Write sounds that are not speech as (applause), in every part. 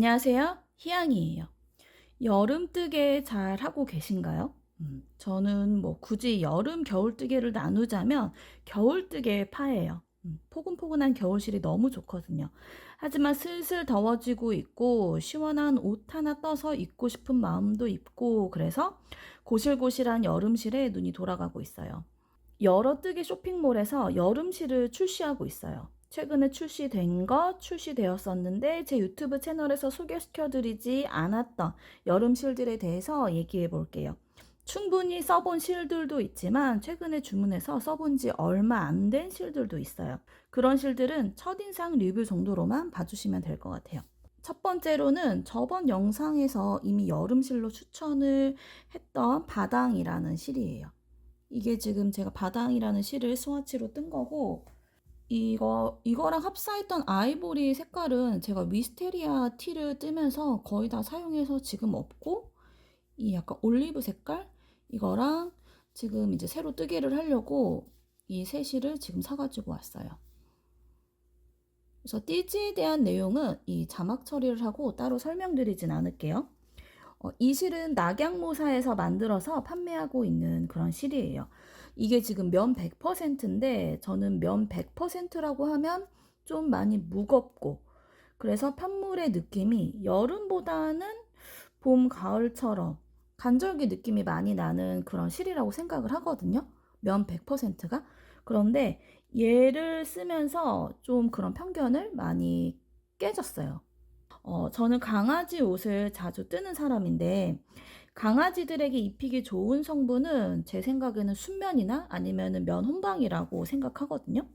안녕하세요. 희양이에요. 여름 뜨개 잘 하고 계신가요? 음, 저는 뭐 굳이 여름, 겨울 뜨개를 나누자면 겨울 뜨개 파예요. 음, 포근포근한 겨울실이 너무 좋거든요. 하지만 슬슬 더워지고 있고 시원한 옷 하나 떠서 입고 싶은 마음도 있고 그래서 고실고실한 여름실에 눈이 돌아가고 있어요. 여러 뜨개 쇼핑몰에서 여름실을 출시하고 있어요. 최근에 출시된 것, 출시되었었는데 제 유튜브 채널에서 소개시켜드리지 않았던 여름 실들에 대해서 얘기해 볼게요. 충분히 써본 실들도 있지만 최근에 주문해서 써본 지 얼마 안 된 실들도 있어요. 그런 실들은 첫인상 리뷰 정도로만 봐주시면 될 것 같아요. 첫 번째로는 저번 영상에서 이미 여름 실로 추천을 했던 바당이라는 실이에요. 이게 지금 제가 바당이라는 실을 스와치로 뜬 거고 이거 이거랑 합사했던 아이보리 색깔은 제가 위스테리아 티를 뜨면서 거의 다 사용해서 지금 없고 이 약간 올리브 색깔 이거랑 지금 이제 새로 뜨개를 하려고 이 세 실을 지금 사가지고 왔어요. 그래서 띠지에 대한 내용은 이 자막 처리를 하고 따로 설명드리진 않을게요. 어, 이 실은 낙양모사에서 만들어서 판매하고 있는 그런 실이에요. 이게 지금 면 100%인데 저는 면 100%라고 하면 좀 많이 무겁고 그래서 판물의 느낌이 여름보다는 봄, 가을처럼 간절기 느낌이 많이 나는 그런 실이라고 생각을 하거든요. 면 100%가. 그런데 얘를 쓰면서 좀 그런 편견을 많이 깨졌어요. 어, 저는 강아지 옷을 자주 뜨는 사람인데 강아지들에게 입히기 좋은 성분은 제 생각에는 순면이나 아니면 면 혼방이라고 생각하거든요.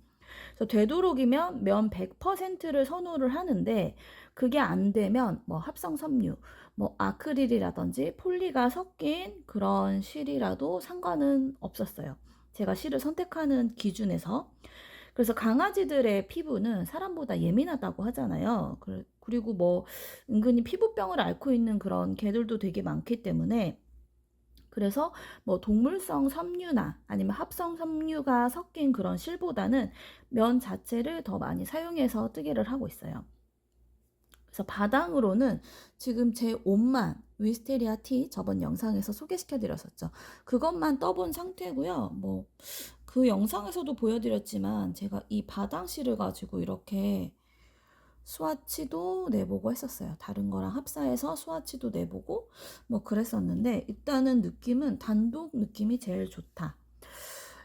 그래서 되도록이면 면 100%를 선호를 하는데 그게 안 되면 뭐 합성 섬유, 뭐 아크릴이라든지 폴리가 섞인 그런 실이라도 상관은 없었어요. 제가 실을 선택하는 기준에서 그래서 강아지들의 피부는 사람보다 예민하다고 하잖아요. 그리고 뭐 은근히 피부병을 앓고 있는 그런 개들도 되게 많기 때문에 그래서 뭐 동물성 섬유나 아니면 합성 섬유가 섞인 그런 실보다는 면 자체를 더 많이 사용해서 뜨개를 하고 있어요. 그래서 바당으로는 지금 제 옷만 위스테리아 티 저번 영상에서 소개시켜 드렸었죠. 그것만 떠본 상태고요. 뭐 그 영상에서도 보여드렸지만 제가 이 바당실을 가지고 이렇게 스와치도 내보고 했었어요. 다른 거랑 합사해서 스와치도 내보고 뭐 그랬었는데 일단은 느낌은 단독 느낌이 제일 좋다.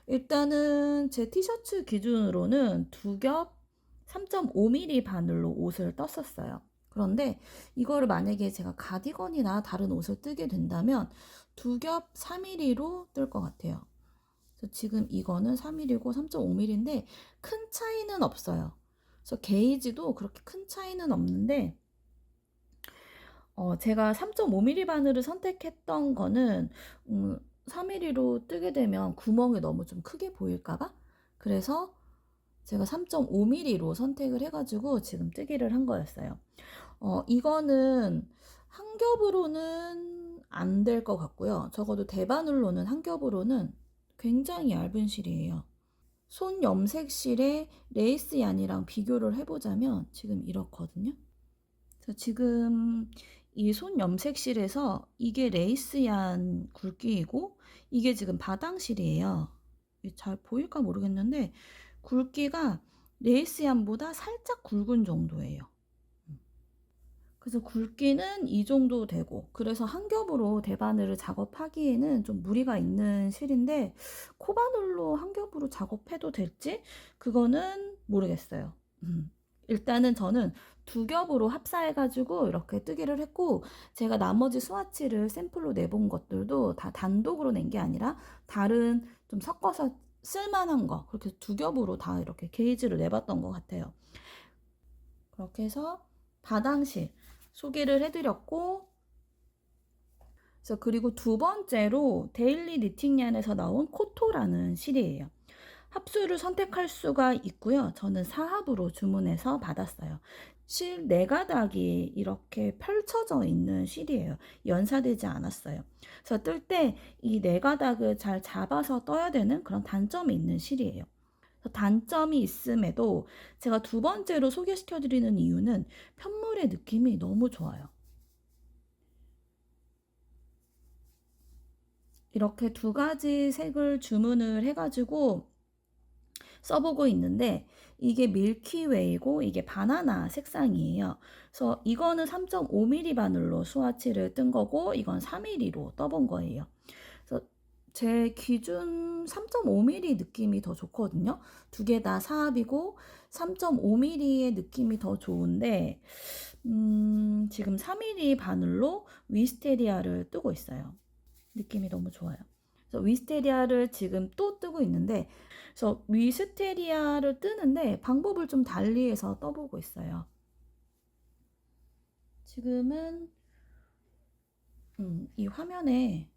일단은 제 티셔츠 기준으로는 두 겹 3.5mm 바늘로 옷을 떴었어요. 그런데 이거를 만약에 제가 가디건이나 다른 옷을 뜨게 된다면 두 겹 3mm로 뜰 것 같아요. 그래서 지금 이거는 3mm고 3.5mm인데 큰 차이는 없어요. 그래서 게이지도 그렇게 큰 차이는 없는데 어, 제가 3.5mm 바늘을 선택했던 거는 음, 3mm로 뜨게 되면 구멍이 너무 좀 크게 보일까봐 그래서 제가 3.5mm로 선택을 해가지고 지금 뜨기를 한 거였어요. 어, 이거는 한 겹으로는 안 될 것 같고요. 적어도 대바늘로는 한 겹으로는 굉장히 얇은 실이에요. 손 염색 실의 레이스 얀이랑 비교를 해보자면 지금 이렇거든요. 그래서 지금 이 손 염색 실에서 이게 레이스 얀 굵기이고 이게 지금 바당 실이에요. 잘 보일까 모르겠는데 굵기가 레이스 얀보다 살짝 굵은 정도예요. 그래서 굵기는 이 정도 되고 그래서 한 겹으로 대바늘을 작업하기에는 좀 무리가 있는 실인데 코바늘로 한 겹으로 작업해도 될지 그거는 모르겠어요. 음. 일단은 저는 두 겹으로 합사해가지고 이렇게 뜨기를 했고 제가 나머지 스와치를 샘플로 내본 것들도 다 단독으로 낸 게 아니라 다른 좀 섞어서 쓸만한 거 그렇게 두 겹으로 다 이렇게 게이지를 내봤던 것 같아요. 그렇게 해서 바당실 소개를 해드렸고 그래서 그리고 두 번째로 데일리 니팅얀에서 나온 코토라는 실이에요. 합수를 선택할 수가 있고요. 저는 사합으로 주문해서 받았어요. 실 네 가닥이 이렇게 펼쳐져 있는 실이에요. 연사되지 않았어요. 그래서 뜰 때 이 네 가닥을 잘 잡아서 떠야 되는 그런 단점이 있는 실이에요. 단점이 있음에도 제가 두 번째로 소개시켜 드리는 이유는 편물의 느낌이 너무 좋아요. 이렇게 두 가지 색을 주문을 해가지고 써보고 있는데 이게 밀키웨이고 이게 바나나 색상이에요. 그래서 이거는 3.5mm 바늘로 스와치를 뜬 거고 이건 3mm로 떠본 거예요. 제 기준 3.5mm 느낌이 더 좋거든요. 두 개 다 사합이고 3.5mm의 느낌이 더 좋은데 음, 지금 3mm 바늘로 위스테리아를 뜨고 있어요. 느낌이 너무 좋아요. 그래서 위스테리아를 지금 또 뜨고 있는데 그래서 위스테리아를 뜨는데 방법을 좀 달리해서 떠보고 있어요. 지금은 음, 이 화면에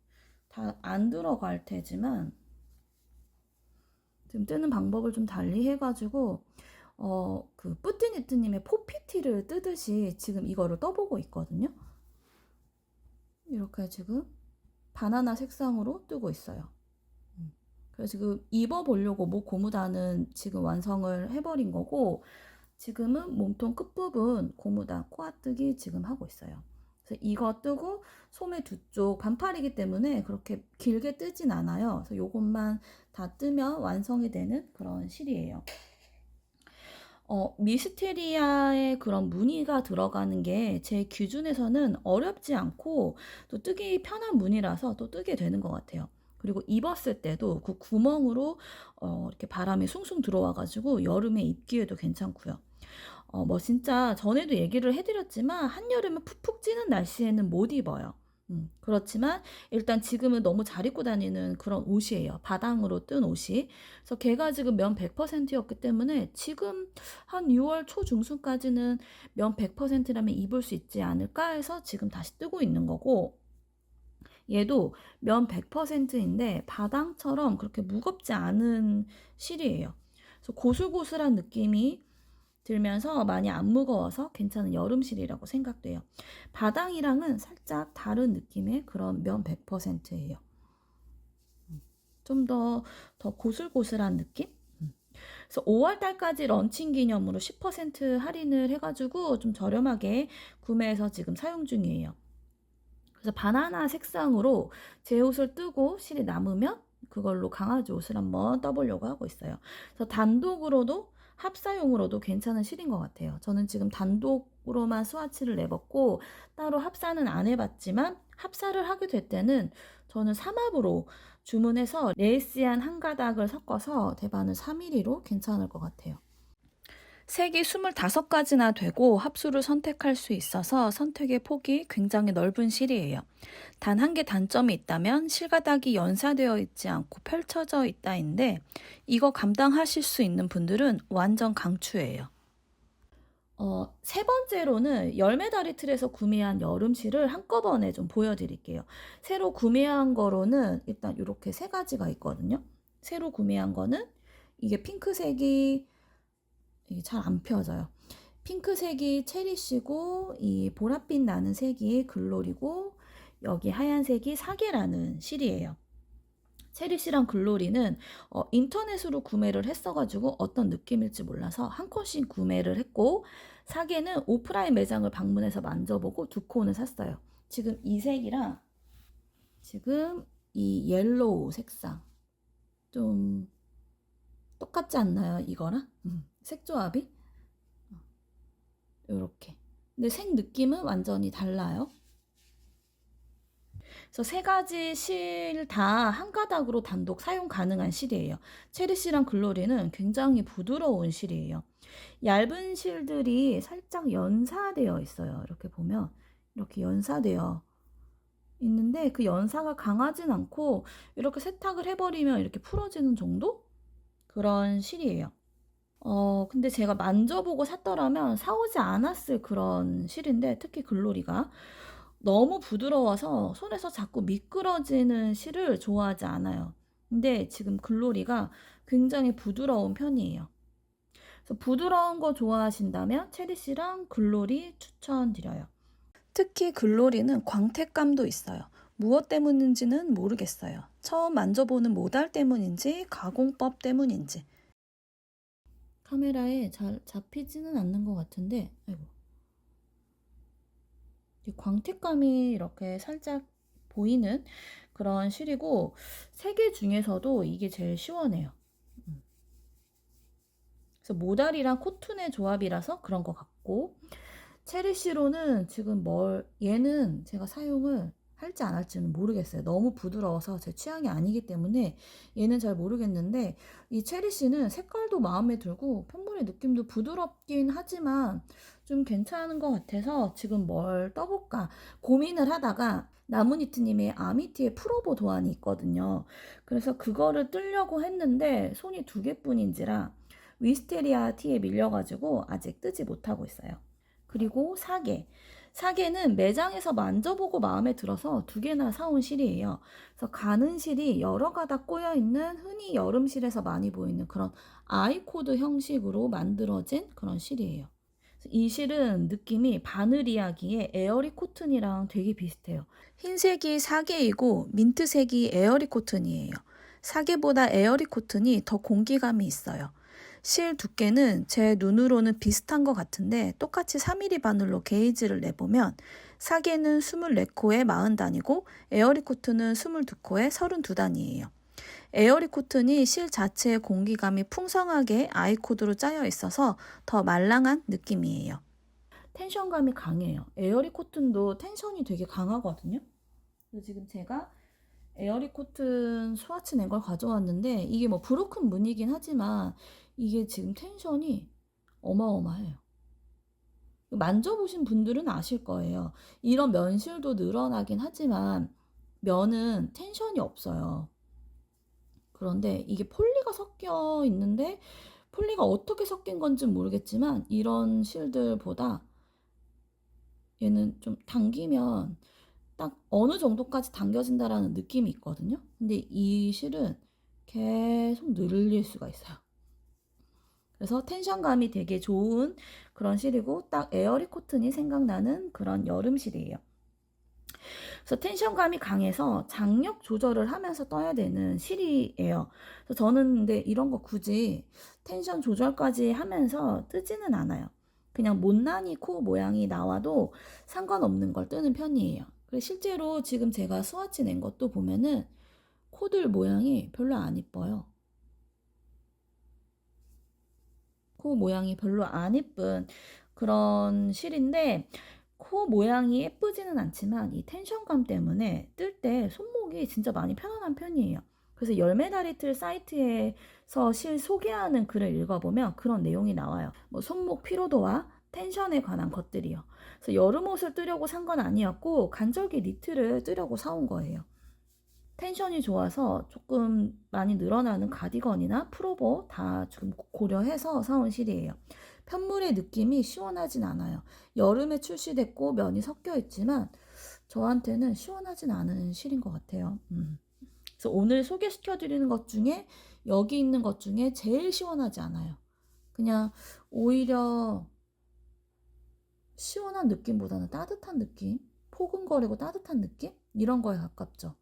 다 안 들어갈 테지만 지금 뜨는 방법을 좀 달리 해가지고 어, 그 뿌띠니트님의 포피티를 뜨듯이 지금 이거를 떠보고 있거든요. 이렇게 지금 바나나 색상으로 뜨고 있어요. 음. 그래서 지금 입어보려고 목 고무단은 지금 완성을 해버린 거고 지금은 몸통 끝부분 고무단 코아뜨기 지금 하고 있어요. 그래서 이거 뜨고 소매 두 쪽 반팔이기 때문에 그렇게 길게 뜨진 않아요. 그래서 이것만 다 뜨면 완성이 되는 그런 실이에요. 어, 미스테리아의 그런 무늬가 들어가는 게 제 기준에서는 어렵지 않고 또 뜨기 편한 무늬라서 또 뜨게 되는 것 같아요. 그리고 입었을 때도 그 구멍으로 어, 이렇게 바람이 숭숭 들어와가지고 여름에 입기에도 괜찮고요. 어, 뭐 진짜 전에도 얘기를 해드렸지만 한여름에 푹푹 찌는 날씨에는 못 입어요. 음, 그렇지만 일단 지금은 너무 잘 입고 다니는 그런 옷이에요. 바당으로 뜬 옷이. 그래서 걔가 지금 면 100%였기 때문에 지금 한 6월 초중순까지는 면 100%라면 입을 수 있지 않을까 해서 지금 다시 뜨고 있는 거고 얘도 면 100%인데 바당처럼 그렇게 무겁지 않은 실이에요. 그래서 고슬고슬한 느낌이 들면서 많이 안 무거워서 괜찮은 여름실이라고 생각돼요. 바당이랑은 살짝 다른 느낌의 그런 면 100%예요. 음, 좀더더 고슬고슬한 느낌? 음. 그래서 5월 달까지 런칭 기념으로 10% 할인을 해가지고 좀 저렴하게 구매해서 지금 사용 중이에요. 그래서 바나나 색상으로 제 옷을 뜨고 실이 남으면 그걸로 강아지 옷을 한번 떠보려고 하고 있어요. 그래서 단독으로도 합사용으로도 괜찮은 실인 것 같아요. 저는 지금 단독으로만 스와치를 내봤고 따로 합사는 안 해봤지만 합사를 하게 될 때는 저는 삼합으로 주문해서 레이스한 한 가닥을 섞어서 대바늘 3mm로 괜찮을 것 같아요. 색이 25가지나 되고 합수를 선택할 수 있어서 선택의 폭이 굉장히 넓은 실이에요. 단 한 개 단점이 있다면 실가닥이 연사되어 있지 않고 펼쳐져 있다인데 이거 감당하실 수 있는 분들은 완전 강추예요. 어, 세 번째로는 열매다리 틀에서 구매한 여름실을 한꺼번에 좀 보여드릴게요. 새로 구매한 거로는 일단 이렇게 세 가지가 있거든요. 새로 구매한 거는 이게 핑크색이 잘 안 펴져요. 핑크색이 체리시고 이 보랏빛 나는 색이 글로리고 여기 하얀색이 사계라는 실이에요. 체리시랑 글로리는 어, 인터넷으로 구매를 했어가지고 어떤 느낌일지 몰라서 한 컷씩 구매를 했고 사계는 오프라인 매장을 방문해서 만져보고 두 콘을 샀어요. 지금 이 색이랑 지금 이 옐로우 색상 좀 똑같지 않나요? 이거랑? 음. 색 조합이? 이렇게. 근데 색 느낌은 완전히 달라요. 그래서 세 가지 실 다 한 가닥으로 단독 사용 가능한 실이에요. 체리씨랑 글로리는 굉장히 부드러운 실이에요. 얇은 실들이 살짝 연사되어 있어요. 이렇게 보면. 이렇게 연사되어 있는데 그 연사가 강하진 않고 이렇게 세탁을 해버리면 이렇게 풀어지는 정도? 그런 실이에요 어, 근데 제가 만져보고 샀더라면 사오지 않았을 그런 실인데 특히 글로리가 너무 부드러워서 손에서 자꾸 미끄러지는 실을 좋아하지 않아요. 근데 지금 글로리가 굉장히 부드러운 편이에요. 그래서 부드러운 거 좋아하신다면 체리씨랑 글로리 추천드려요. 특히 글로리는 광택감도 있어요. 무엇 때문인지는 모르겠어요. 처음 만져보는 모달 때문인지 가공법 때문인지 카메라에 잘 잡히지는 않는 것 같은데, 아이고. 이 광택감이 이렇게 살짝 보이는 그런 실이고, 세 개 중에서도 이게 제일 시원해요. 음. 그래서 모달이랑 코튼의 조합이라서 그런 것 같고, 체리시로는 지금 뭘, 얘는 제가 사용을 할지 안 할지는 모르겠어요. 너무 부드러워서 제 취향이 아니기 때문에 얘는 잘 모르겠는데 이 체리씨는 색깔도 마음에 들고 편물의 느낌도 부드럽긴 하지만 좀 괜찮은 것 같아서 지금 뭘 떠볼까 고민을 하다가 나무니트님의 아미티의 프로보 도안이 있거든요. 그래서 그거를 뜨려고 했는데 손이 두 개뿐인지라 위스테리아 티에 밀려가지고 아직 뜨지 못하고 있어요. 그리고 사계. 사계는 매장에서 만져보고 마음에 들어서 두 개나 사온 실이에요. 그래서 가는 실이 여러 가닥 꼬여 있는 흔히 여름실에서 많이 보이는 그런 아이코드 형식으로 만들어진 그런 실이에요. 이 실은 느낌이 바늘 이야기의 에어리 코튼이랑 되게 비슷해요. 흰색이 사계이고 민트색이 에어리 코튼이에요. 사계보다 에어리 코튼이 더 공기감이 있어요. 실 두께는 제 눈으로는 비슷한 것 같은데 똑같이 3mm 바늘로 게이지를 내보면 사계는 24코에 40단이고 에어리코트는 22코에 32단이에요. 에어리코튼이 실 자체의 공기감이 풍성하게 아이코드로 짜여 있어서 더 말랑한 느낌이에요. 텐션감이 강해요. 에어리코튼도 텐션이 되게 강하거든요. 그래서 지금 제가 에어리코튼 스와치 낸 걸 가져왔는데 이게 뭐 브로큰 무늬긴 하지만 이게 지금 텐션이 어마어마해요. 만져보신 분들은 아실 거예요. 이런 면실도 늘어나긴 하지만 면은 텐션이 없어요. 그런데 이게 폴리가 섞여 있는데 폴리가 어떻게 섞인 건지 실모르겠지만 이런 실들보다 얘는 좀 당기면 딱 어느 정도까지 당겨진다라는 느낌이 있거든요. 근데 이 실은 계속 늘릴 수가 있어요. 그래서 텐션감이 되게 좋은 그런 실이고 딱 에어리 코튼이 생각나는 그런 여름 실이에요. 그래서 텐션감이 강해서 장력 조절을 하면서 떠야 되는 실이에요. 그래서 저는 근데 이런 거 굳이 텐션 조절까지 하면서 뜨지는 않아요. 그냥 못난이 코 모양이 나와도 상관없는 걸 뜨는 편이에요. 그리고 실제로 지금 제가 스와치 낸 것도 보면은 코들 모양이 별로 안 이뻐요. 코 모양이 별로 안 예쁜 그런 실인데 코 모양이 예쁘지는 않지만 이 텐션감 때문에 뜰 때 손목이 진짜 많이 편안한 편이에요. 그래서 열매다리틀 사이트에서 실 소개하는 글을 읽어보면 그런 내용이 나와요. 뭐 손목 피로도와 텐션에 관한 것들이요. 그래서 여름 옷을 뜨려고 산 건 아니었고 간절기 니트를 뜨려고 사온 거예요. 텐션이 좋아서 조금 많이 늘어나는 가디건이나 프로보 다 지금 고려해서 사온 실이에요. 편물의 느낌이 시원하진 않아요. 여름에 출시됐고 면이 섞여 있지만 저한테는 시원하진 않은 실인 것 같아요. 음. 그래서 오늘 소개시켜 드리는 것 중에 여기 있는 것 중에 제일 시원하지 않아요. 그냥 오히려 시원한 느낌보다는 따뜻한 느낌, 포근거리고 따뜻한 느낌 이런 거에 가깝죠.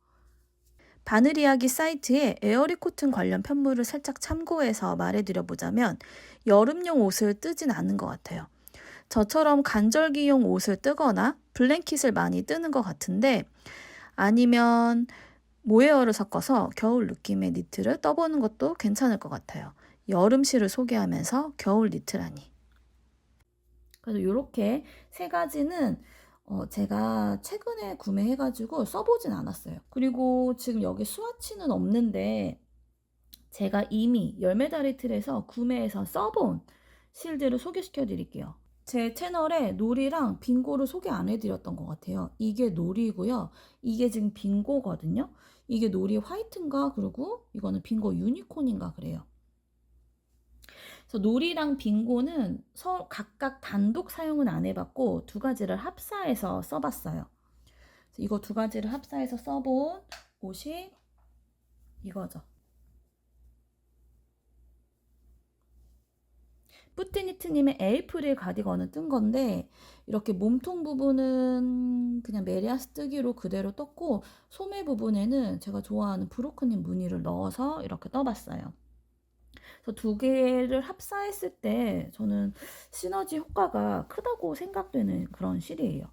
바늘 이야기 사이트에 에어리 코튼 관련 편물을 살짝 참고해서 말해드려 보자면 여름용 옷을 뜨진 않은 것 같아요. 저처럼 간절기용 옷을 뜨거나 블랭킷을 많이 뜨는 것 같은데 아니면 모헤어를 섞어서 겨울 느낌의 니트를 떠보는 것도 괜찮을 것 같아요. 여름실을 소개하면서 겨울 니트라니. 그래서 이렇게 세 가지는 어, 제가 최근에 구매해가지고 써보진 않았어요. 그리고 지금 여기 스와치는 없는데 제가 이미 열매다리 틀에서 구매해서 써본 실들을 소개시켜 드릴게요. 제 채널에 놀이랑 빙고를 소개 안 해드렸던 것 같아요. 이게 놀이고요. 이게 지금 빙고거든요. 이게 놀이 화이트인가 그리고 이거는 빙고 유니콘인가 그래요. 그래서 놀이랑 빙고는 서, 각각 단독 사용은 안 해봤고 두 가지를 합사해서 써봤어요. 이거 두 가지를 합사해서 써본 옷이 이거죠. 뿌티니트님의 에이프릴 가디건을 뜬 건데 이렇게 몸통 부분은 그냥 메리아스 뜨기로 그대로 떴고 소매 부분에는 제가 좋아하는 브로크님 무늬를 넣어서 이렇게 떠봤어요. 그래서 두 개를 합사했을 때 저는 시너지 효과가 크다고 생각되는 그런 실이에요.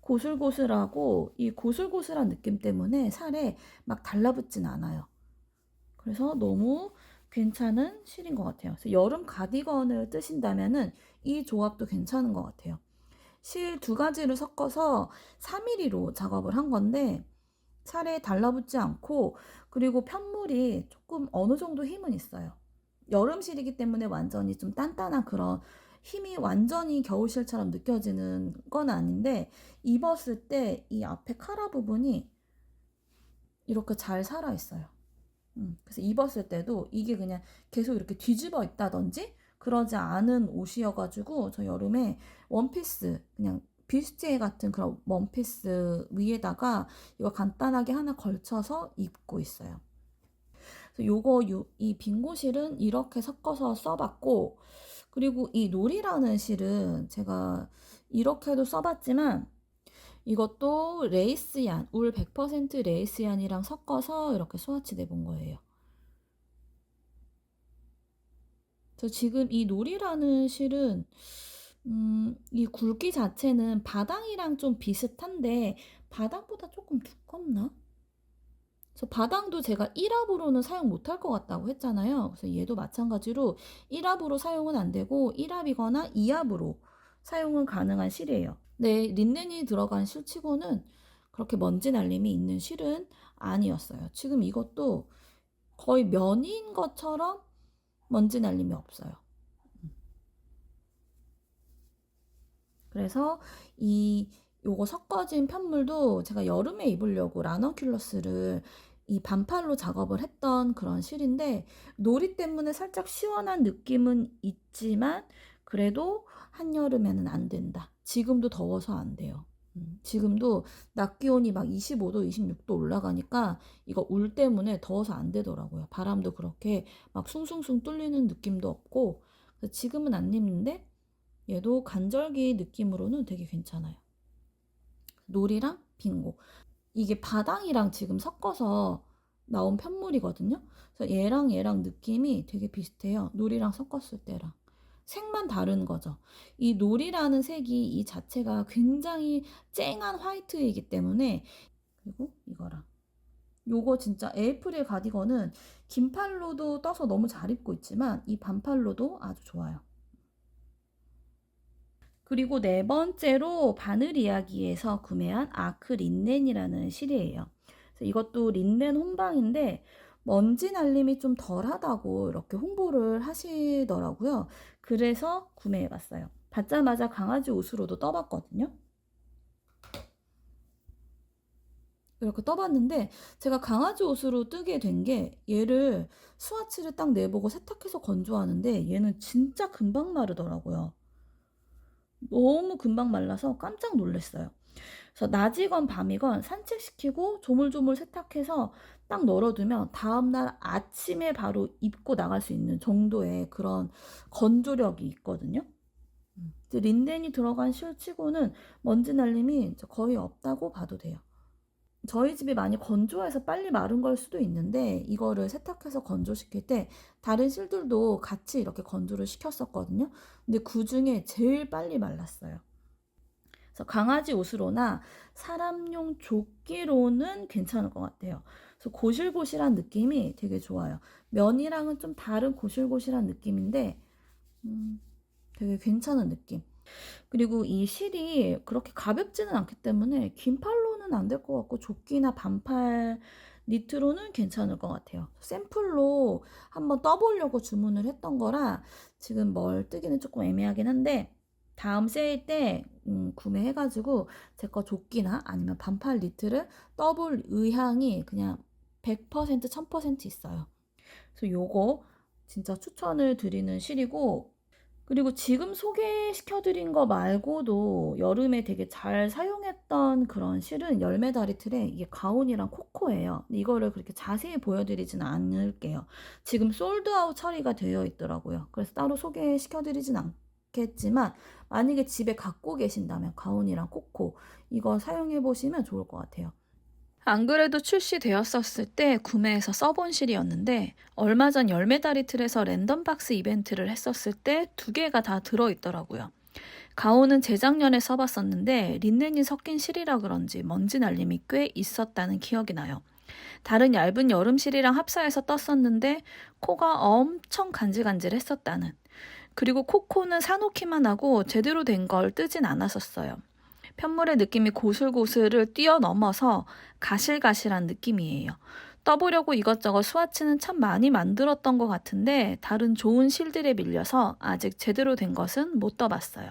고슬고슬하고 이 고슬고슬한 느낌 때문에 살에 막 달라붙진 않아요. 그래서 너무 괜찮은 실인 것 같아요. 그래서 여름 가디건을 뜨신다면은 이 조합도 괜찮은 것 같아요. 실 두 가지를 섞어서 3mm로 작업을 한 건데 살에 달라붙지 않고 그리고 편물이 조금 어느 정도 힘은 있어요. 여름실이기 때문에 완전히 좀 단단한 그런 힘이 완전히 겨울실처럼 느껴지는 건 아닌데 입었을 때 이 앞에 카라 부분이 이렇게 잘 살아 있어요. 음, 그래서 입었을 때도 이게 그냥 계속 이렇게 뒤집어 있다든지 그러지 않은 옷이어가지고 저 여름에 원피스 그냥 뷰스티에 같은 그런 원피스 위에다가 이거 간단하게 하나 걸쳐서 입고 있어요. 요거 요, 이 빙고실은 이렇게 섞어서 써봤고 그리고 이 놀이라는 실은 제가 이렇게도 써봤지만 이것도 레이스얀, 울 100% 레이스얀이랑 섞어서 이렇게 스와치 내본 거예요. 저 지금 이 놀이라는 실은 음, 이 굵기 자체는 바당이랑 좀 비슷한데 바당보다 조금 두껍나? 그래서 바당도 제가 1합으로는 사용 못할 것 같다고 했잖아요. 그래서 얘도 마찬가지로 1합으로 사용은 안 되고 1합이거나 2합으로 사용은 가능한 실이에요. 네, 린넨이 들어간 실치고는 그렇게 먼지 날림이 있는 실은 아니었어요. 지금 이것도 거의 면인 것처럼 먼지 날림이 없어요. 그래서 이 요거 섞어진 편물도 제가 여름에 입으려고 라너큘러스를 이 반팔로 작업을 했던 그런 실인데 놀이 때문에 살짝 시원한 느낌은 있지만 그래도 한여름에는 안 된다. 지금도 더워서 안 돼요. 음, 지금도 낮 기온이 막 25도, 26도 올라가니까 이거 울 때문에 더워서 안 되더라고요. 바람도 그렇게 막 숭숭숭 뚫리는 느낌도 없고 지금은 안 입는데 얘도 간절기 느낌으로는 되게 괜찮아요. 놀이랑 빙고. 이게 바당이랑 지금 섞어서 나온 편물이거든요. 그래서 얘랑 얘랑 느낌이 되게 비슷해요. 놀이랑 섞었을 때랑. 색만 다른 거죠. 이 놀이라는 색이 이 자체가 굉장히 쨍한 화이트이기 때문에 그리고 이거랑 요거 진짜 에이프릴 가디건은 긴팔로도 떠서 너무 잘 입고 있지만 이 반팔로도 아주 좋아요. 그리고 네 번째로 바늘 이야기에서 구매한 아크 린넨이라는 실이에요. 이것도 린넨 혼방인데 먼지 날림이 좀 덜하다고 이렇게 홍보를 하시더라고요. 그래서 구매해봤어요. 받자마자 강아지 옷으로도 떠봤거든요. 이렇게 떠봤는데 제가 강아지 옷으로 뜨게 된 게 얘를 스와치를 딱 내보고 세탁해서 건조하는데 얘는 진짜 금방 마르더라고요. 너무 금방 말라서 깜짝 놀랐어요. 그래서 낮이건 밤이건 산책시키고 조물조물 세탁해서 딱 널어두면 다음날 아침에 바로 입고 나갈 수 있는 정도의 그런 건조력이 있거든요. 음. 린넨이 들어간 실치고는 먼지 날림이 거의 없다고 봐도 돼요. 저희 집이 많이 건조해서 빨리 마른 걸 수도 있는데 이거를 세탁해서 건조시킬 때 다른 실들도 같이 이렇게 건조를 시켰었거든요. 근데 그 중에 제일 빨리 말랐어요. 그래서 강아지 옷으로나 사람용 조끼로는 괜찮을 것 같아요. 그래서 고실고실한 느낌이 되게 좋아요. 면이랑은 좀 다른 고실고실한 느낌인데 음, 되게 괜찮은 느낌. 그리고 이 실이 그렇게 가볍지는 않기 때문에 긴 팔로 는 안 될 것 같고 조끼나 반팔 니트로는 괜찮을 것 같아요. 샘플로 한번 떠보려고 주문을 했던 거라 지금 뭘 뜨기는 조금 애매하긴 한데 다음 세일 때 음, 구매해가지고 제 거 조끼나 아니면 반팔 니트를 떠볼 의향이 그냥 100% 1000% 있어요. 그래서 요거 진짜 추천을 드리는 실이고 그리고 지금 소개시켜드린 거 말고도 여름에 되게 잘 사용했던 그런 실은 열매다리 틀에 이게 가온이랑 코코예요. 이거를 그렇게 자세히 보여드리지는 않을게요. 지금 솔드아웃 처리가 되어 있더라고요. 그래서 따로 소개시켜드리진 않겠지만 만약에 집에 갖고 계신다면 가온이랑 코코 이거 사용해 보시면 좋을 것 같아요. 안 그래도 출시되었었을 때 구매해서 써본 실이었는데 얼마 전 열매다리 틀에서 랜덤박스 이벤트를 했었을 때 두 개가 다 들어있더라고요. 가온은 재작년에 써봤었는데 린넨이 섞인 실이라 그런지 먼지 날림이 꽤 있었다는 기억이 나요. 다른 얇은 여름 실이랑 합사해서 떴었는데 코가 엄청 간질간질했었다는. 그리고 코코는 사놓기만 하고 제대로 된 걸 뜨진 않았었어요. 편물의 느낌이 고슬고슬을 뛰어넘어서 가실가실한 느낌이에요. 떠보려고 이것저것 스와치는 참 많이 만들었던 것 같은데 다른 좋은 실들에 밀려서 아직 제대로 된 것은 못 떠봤어요.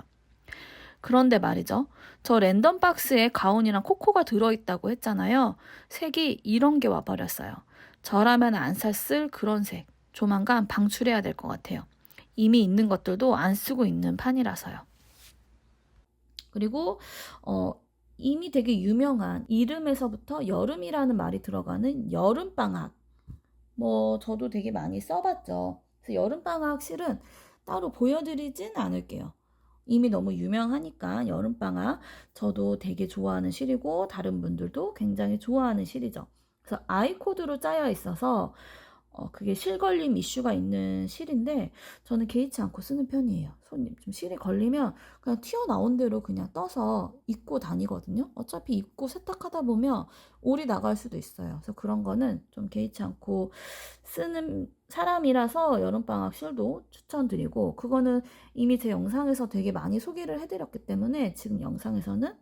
그런데 말이죠. 저 랜덤 박스에 가온이랑 코코가 들어있다고 했잖아요. 색이 이런 게 와버렸어요. 저라면 안 샀을 그런 색. 조만간 방출해야 될 것 같아요. 이미 있는 것들도 안 쓰고 있는 판이라서요. 그리고 어, 이미 되게 유명한 이름에서부터 여름이라는 말이 들어가는 여름방학. 뭐 저도 되게 많이 써봤죠. 그래서 여름방학 실은 따로 보여드리진 않을게요. 이미 너무 유명하니까 여름방학 저도 되게 좋아하는 실이고 다른 분들도 굉장히 좋아하는 실이죠. 그래서 아이코드로 짜여 있어서 어, 그게 실 걸림 이슈가 있는 실인데 저는 개의치 않고 쓰는 편이에요. 손님 좀 실이 걸리면 그냥 튀어나온 대로 그냥 떠서 입고 다니거든요. 어차피 입고 세탁하다 보면 올이 나갈 수도 있어요. 그래서 그런 거는 좀 개의치 않고 쓰는 사람이라서 여름방학 실도 추천드리고 그거는 이미 제 영상에서 되게 많이 소개를 해드렸기 때문에 지금 영상에서는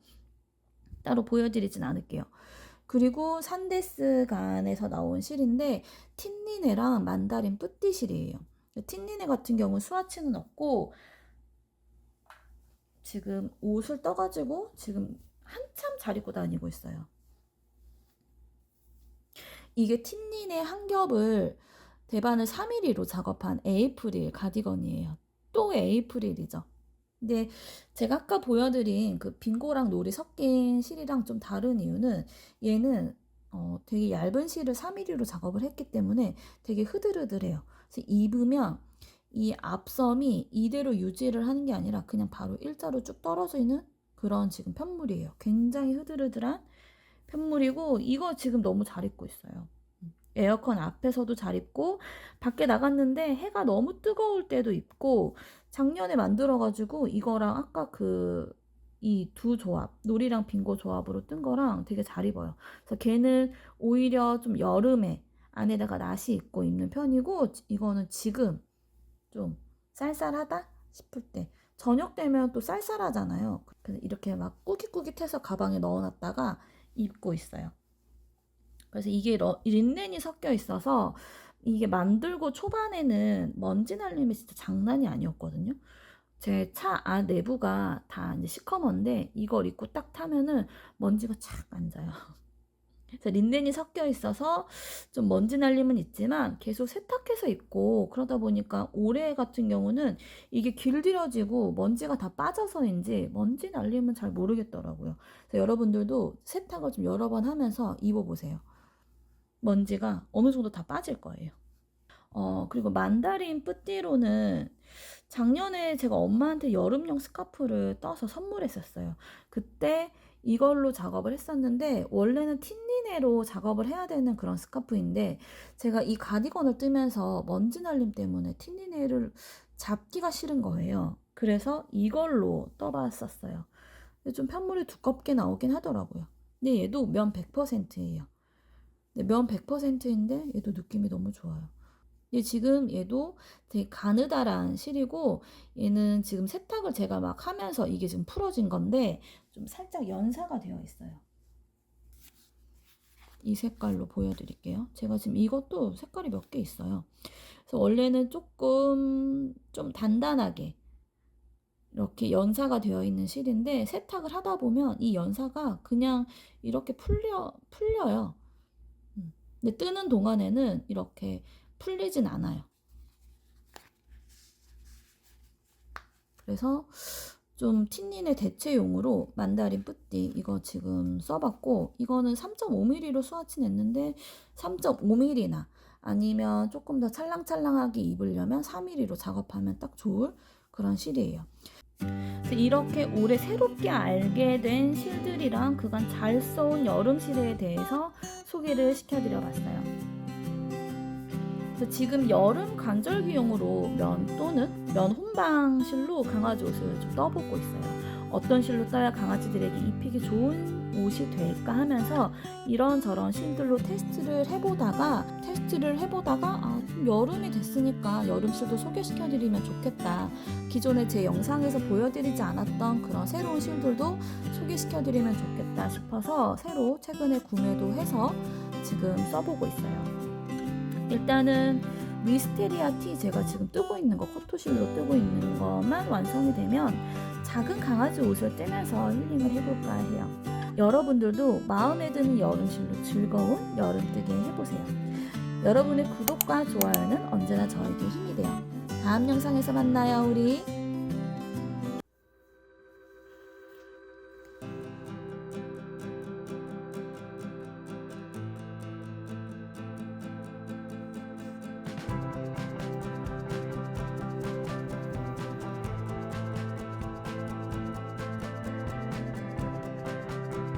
따로 보여드리진 않을게요. 그리고 산데스 간에서 나온 실인데 틴니네랑 만다린 뿌띠 실이에요. 틴니네 같은 경우 스와치는 없고 지금 옷을 떠가지고 지금 한참 잘 입고 다니고 있어요. 이게 틴니네 한 겹을 대반을 3mm로 작업한 에이프릴 가디건이에요. 또 에이프릴이죠. 근데 제가 아까 보여드린 그 빙고랑 놀이 섞인 실이랑 좀 다른 이유는 얘는 어, 되게 얇은 실을 3mm로 작업을 했기 때문에 되게 흐드르드해요. 그래서 입으면 이 앞섬이 이대로 유지를 하는 게 아니라 그냥 바로 일자로 쭉 떨어져 있는 그런 지금 편물이에요. 굉장히 흐드르드한 편물이고 이거 지금 너무 잘 입고 있어요. 에어컨 앞에서도 잘 입고 밖에 나갔는데 해가 너무 뜨거울 때도 입고 작년에 만들어가지고 이거랑 아까 그 이 두 조합 놀이랑 빙고 조합으로 뜬 거랑 되게 잘 입어요. 그래서 걔는 오히려 좀 여름에 안에다가 나시 입고 입는 편이고 이거는 지금 좀 쌀쌀하다 싶을 때 저녁 되면 또 쌀쌀하잖아요. 그래서 이렇게 막 꾸깃꾸깃해서 가방에 넣어놨다가 입고 있어요. 그래서 이게 러, 린넨이 섞여 있어서 이게 만들고 초반에는 먼지 날림이 진짜 장난이 아니었거든요. 제 차 안 내부가 다 이제 시커먼데 이걸 입고 딱 타면은 먼지가 착 앉아요. (laughs) 그래서 린넨이 섞여 있어서 좀 먼지 날림은 있지만 계속 세탁해서 입고 그러다 보니까 올해 같은 경우는 이게 길들여지고 먼지가 다 빠져서인지 먼지 날림은 잘 모르겠더라고요. 그래서 여러분들도 세탁을 좀 여러 번 하면서 입어보세요. 먼지가 어느 정도 다 빠질 거예요. 어, 그리고 만다린 뿌띠로는 작년에 제가 엄마한테 여름용 스카프를 떠서 선물했었어요. 그때 이걸로 작업을 했었는데 원래는 틴니네로 작업을 해야 되는 그런 스카프인데 제가 이 가디건을 뜨면서 먼지 날림 때문에 틴니네를 잡기가 싫은 거예요. 그래서 이걸로 떠봤었어요. 좀 편물이 두껍게 나오긴 하더라고요. 근데 얘도 면 100%예요. 면 100%인데 얘도 느낌이 너무 좋아요. 얘 지금 얘도 되게 가느다란 실이고 얘는 지금 세탁을 제가 막 하면서 이게 지금 풀어진 건데 좀 살짝 연사가 되어 있어요. 이 색깔로 보여드릴게요. 제가 지금 이것도 색깔이 몇 개 있어요. 그래서 원래는 조금 좀 단단하게 이렇게 연사가 되어 있는 실인데 세탁을 하다 보면 이 연사가 그냥 이렇게 풀려 풀려요. 근데 뜨는 동안에는 이렇게 풀리진 않아요. 그래서 좀 틴닌의 대체용으로 만다린 뿌띠 이거 지금 써봤고 이거는 3.5mm로 수화치 냈는데 3.5mm나 아니면 조금 더 찰랑찰랑하게 입으려면 4mm로 작업하면 딱 좋을 그런 실이에요. 이렇게 올해 새롭게 알게 된 실들이랑 그간 잘 써온 여름 실에 대해서 소개를 시켜드려 봤어요. 지금 여름 관절기용으로 면 또는 면 혼방 실로 강아지 옷을 좀 떠보고 있어요. 어떤 실로 떠야 강아지들에게 입히기 좋은 옷이 될까 하면서 이런저런 실들로 테스트를 해보다가 테스트를 해보다가 아, 좀 여름이 됐으니까 여름실도 소개시켜드리면 좋겠다. 기존에 제 영상에서 보여드리지 않았던 그런 새로운 실들도 소개시켜드리면 좋겠다 싶어서 새로 최근에 구매도 해서 지금 써보고 있어요. 일단은 위스테리아 티 제가 지금 뜨고 있는 거 코토실로 뜨고 있는 것만 완성이 되면 작은 강아지 옷을 떼면서 힐링을 해볼까 해요. 여러분들도 마음에 드는 여름실로 즐거운 여름뜨기 해보세요. 여러분의 구독과 좋아요는 언제나 저에게 힘이 돼요. 다음 영상에서 만나요, 우리.